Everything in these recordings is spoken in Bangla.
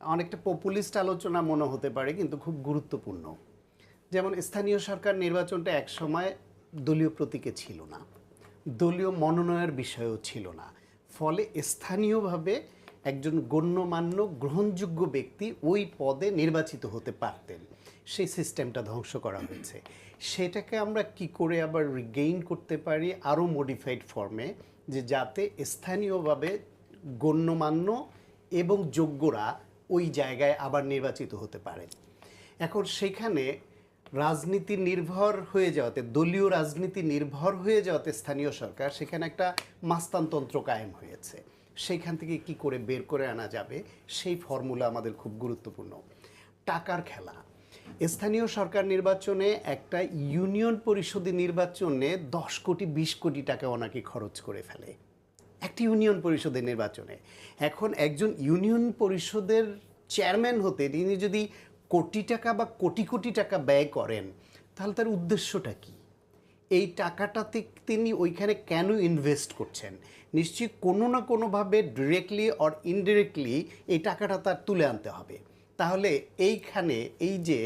অনেকটা পপুলিস্ট আলোচনা মনে হতে পারে, কিন্তু খুব গুরুত্বপূর্ণ। যেমন স্থানীয় সরকার নির্বাচনটা একসময় দলীয় প্রতীকে ছিল না, দলীয় মনোনয়নের বিষয়ও ছিল না। ফলে স্থানীয়ভাবে একজন গণ্যমান্য, গ্রহণযোগ্য ব্যক্তি ওই পদে নির্বাচিত হতে পারতেন। সেই সিস্টেমটা ধ্বংস করা হয়েছে। সেটাকে আমরা কি করে আবার রিগেইন করতে পারি আরও মডিফাইড ফর্মে যে যাতে স্থানীয়ভাবে গণ্যমান্য এবং যোগ্যরা ওই জায়গায় আবার নির্বাচিত হতে পারেন এখন সেখানে রাজনীতি নির্ভর হয়ে যাওয়াতে, দলীয় রাজনীতি নির্ভর হয়ে যাওয়াতে স্থানীয় সরকার সেখানে একটা মাস্তানতন্ত্র কায়েম হয়েছে। সেইখান থেকে কি করে বের করে আনা যাবে, সেই ফর্মুলা আমাদের খুব গুরুত্বপূর্ণ। টাকার খেলা। স্থানীয় সরকার নির্বাচনে একটা ইউনিয়ন পরিষদের নির্বাচনে দশ কোটি, বিশ কোটি টাকা ওনাকে খরচ করে ফেলে। একটি ইউনিয়ন পরিষদের নির্বাচনে। এখন একজন ইউনিয়ন পরিষদের চেয়ারম্যান হতে তিনি যদি কোটি টাকা বা কোটি কোটি টাকা ব্যয় করেন, তাহলে তার উদ্দেশ্যটা কি? এই টাকাটাতে তিনি ওইখানে কেন ইনভেস্ট করছেন? নিশ্চয়ই কোনো না কোনোভাবে ডিরেক্টলি অর ইনডিরেক্টলি এই টাকাটা তার তুলে আনতে হবে। তাহলে এইখানে এই যে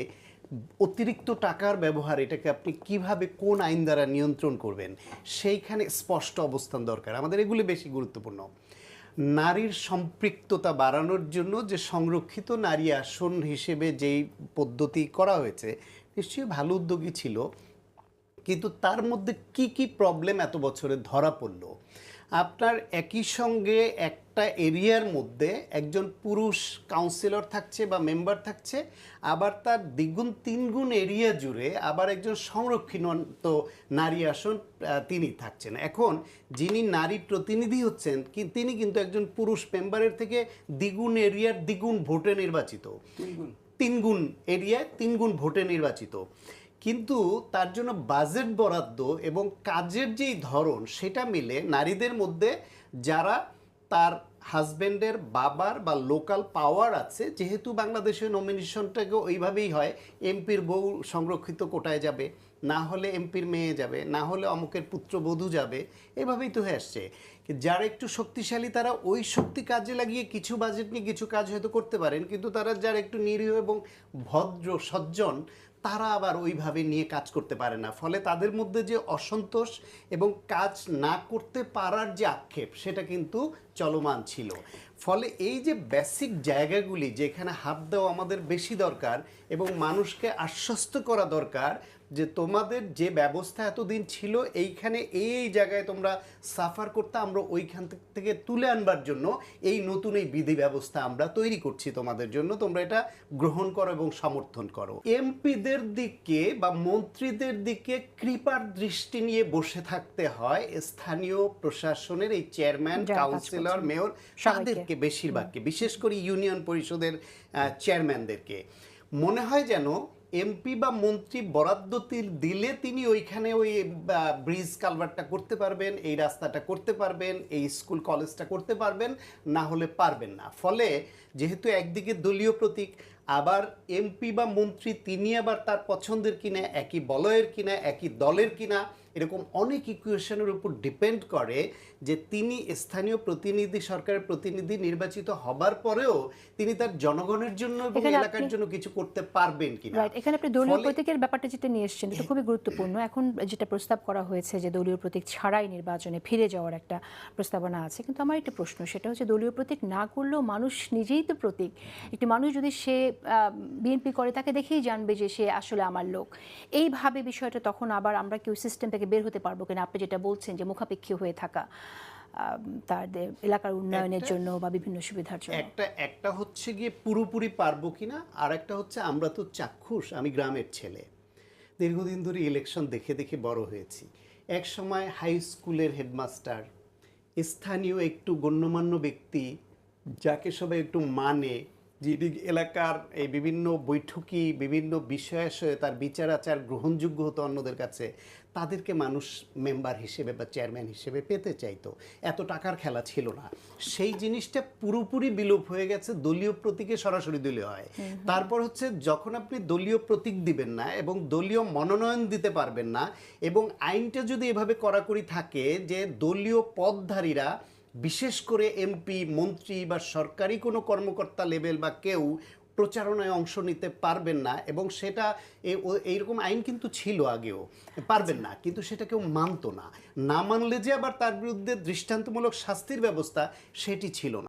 অতিরিক্ত টাকার ব্যবহার এটাকে আপনি কীভাবে কোন আইন দ্বারা নিয়ন্ত্রণ করবেন, সেইখানে স্পষ্ট অবস্থান দরকার। আমাদের এগুলি বেশি গুরুত্বপূর্ণ। নারীর সম্পৃক্ততা বাড়ানোর জন্য যে সংরক্ষিত নারী আসন হিসেবে যেই পদ্ধতি করা হয়েছে, নিশ্চয়ই ভালো উদ্যোগী ছিল। কিন্তু তার মধ্যে কি কি প্রবলেম এত বছরে ধরা পড়ল? আপনার একই সঙ্গে একটা এরিয়ার মধ্যে একজন পুরুষ কাউন্সিলর থাকছে বা মেম্বার থাকছে আবার তার দ্বিগুণ তিনগুণ এরিয়া জুড়ে আবার একজন সংরক্ষিত নারী আসন তিনি থাকছেন। এখন যিনি নারী প্রতিনিধি হচ্ছেন কি- তিনি কিন্তু একজন পুরুষ মেম্বারের থেকে দ্বিগুণ এরিয়ার দ্বিগুণ ভোটে নির্বাচিত। তিনগুণ এরিয়ায় তিনগুণ ভোটে নির্বাচিত। কিন্তু তার জন্য বাজেট বরাদ্দ এবং কাজের যেই ধরন, সেটা মিলে নারীদের মধ্যে যারা তার হাজব্যান্ডের বাবার বা লোকাল পাওয়ার আছে, যেহেতু বাংলাদেশে নমিনেশনটাকে ওইভাবেই হয়, এমপির বউ সংরক্ষিত কোটায় যাবে, না হলে এমপির মেয়ে যাবে, না হলে অমুকের পুত্রবধূ যাবে, এভাবেই তো হয়ে আসছে। যারা একটু শক্তিশালী, তারা ওই শক্তি কাজে লাগিয়ে কিছু বাজেট নিয়ে কিছু কাজ হয়তো করতে পারেন, কিন্তু তারা যারা একটু নিরীহ এবং ভদ্র, সজ্জন তারা আবার ওইভাবে নিয়ে কাজ করতে পারে না। ফলে তাদের মধ্যে যে অসন্তোষ এবং কাজ না করতে পারার যে আক্ষেপ, সেটা কিন্তু চলমান ছিল। ফলে এই যে বেসিক জায়গাগুলি যেখানে হাত দেওয়া আমাদের বেশি দরকার এবং মানুষকে আশ্বস্ত করা দরকার যে তোমাদের যে ব্যবস্থা এতদিন ছিল এইখানে এই জায়গায় তোমরা সাফার করতে আমরা ওইখান থেকে তুলে আনবার জন্য এই নতুন এই বিধি ব্যবস্থা আমরা তৈরি করছি তোমাদের জন্য। তোমরা এটা গ্রহণ করো এবং সমর্থন করো। এমপিদের দিকে বা মন্ত্রীদের দিকে কৃপার দৃষ্টি নিয়ে বসে থাকতে হয় স্থানীয় প্রশাসনের এই চেয়ারম্যান কাউন্সিলর মেয়র। তাদেরকে বেশিরভাগকে বিশেষ করে ইউনিয়ন পরিষদের চেয়ারম্যানদেরকে মনে হয় যেন এমপি বা মন্ত্রী বরাদ্দ দিলে তিনি ওইখানে ওই ব্রিজ কালভারটা করতে পারবেন, এই রাস্তাটা করতে পারবেন, এই স্কুল কলেজটা করতে পারবেন, না হলে পারবেন না। ফলে যেহেতু একদিকে দলীয় প্রতীক আবার এমপি বা মন্ত্রী তিনি আবার তার পছন্দের কিনা একই বলয়ের কিনা একই দলের কিনা এরকম অনেক ইকুয়েশনের উপর ডিপেন্ড করে যে তিনি স্থানীয় প্রতিনিধি সরকারের প্রতিনিধি নির্বাচিত হবার পরেও তিনি তার জনগণের জন্য এবং এলাকার জন্য কিছু করতে পারবেন কিনা। এখানে আপনি দলীয় প্রতীকের ব্যাপারটা যেটা নিয়ে এসেছেন এটা খুবই গুরুত্বপূর্ণ। এখন যেটা প্রস্তাব করা হয়েছে যে দলীয় প্রতীক ছাড়াই নির্বাচনে ফিরে যাওয়ার একটা প্রস্তাবনা আছে কিন্তু আমার একটা প্রশ্ন সেটা হচ্ছে দলীয় প্রতীক না করলেও মানুষ নিজেই তো প্রতীক। একটি মানুষ যদি সে বিএনপি করে তাকে দেখেই জানবে যে সে আসলে আমার লোক। এইভাবে বিষয়টা তখন আবার আমরা কেউ সিস্টেম থেকে বের হতে পারব কিনা? আপনি যেটা বলছেন যে মুখাপেক্ষী হয়ে থাকা তাদের এলাকার উন্নয়নের জন্য বা বিভিন্ন সুবিধার জন্য। একটা একটা হচ্ছে গিয়ে পুরোপুরি পারব কিনা? আর একটা হচ্ছে আমরা তো চাক্ষুষ আমি গ্রামের ছেলে। দীর্ঘদিন ধরে ইলেকশন দেখে দেখে বড় হয়েছি। এক সময় হাই স্কুলের হেডমাস্টার স্থানীয় একটু গণ্যমান্য ব্যক্তি যাকে সবাই একটু মানে যিনি এলাকার এই বিভিন্ন বৈঠকি বিভিন্ন বিষয়াশয়ে তার বিচার আচার গ্রহণযোগ্য হতো অন্যদের কাছে তাদেরকে মানুষ মেম্বার হিসেবে বা চেয়ারম্যান হিসেবে পেতে চাইতো। এত টাকার খেলা ছিল না। সেই জিনিসটা পুরোপুরি বিলোপ হয়ে গেছে দলীয় প্রতীকে সরাসরি দলীয় হয়। তারপর হচ্ছে যখন আপনি দলীয় প্রতীক দিবেন না এবং দলীয় মনোনয়ন দিতে পারবেন না এবং আইনটা যদি এভাবে কড়াকড়ি থাকে যে দলীয় পদধারীরা বিশেষ করে এমপি মন্ত্রী বা সরকারি কোনো কর্মকর্তা লেভেল বা কেউ প্রচারণায় অংশ নিতে পারবেন না এবং সেটা এইরকম আইন কিন্তু ছিল আগেও। পারবেন না, কিন্তু সেটা কেউ মানত না। না মানলে যে আবার তার বিরুদ্ধে দৃষ্টান্তমূলক শাস্তির ব্যবস্থা সেটি ছিল না।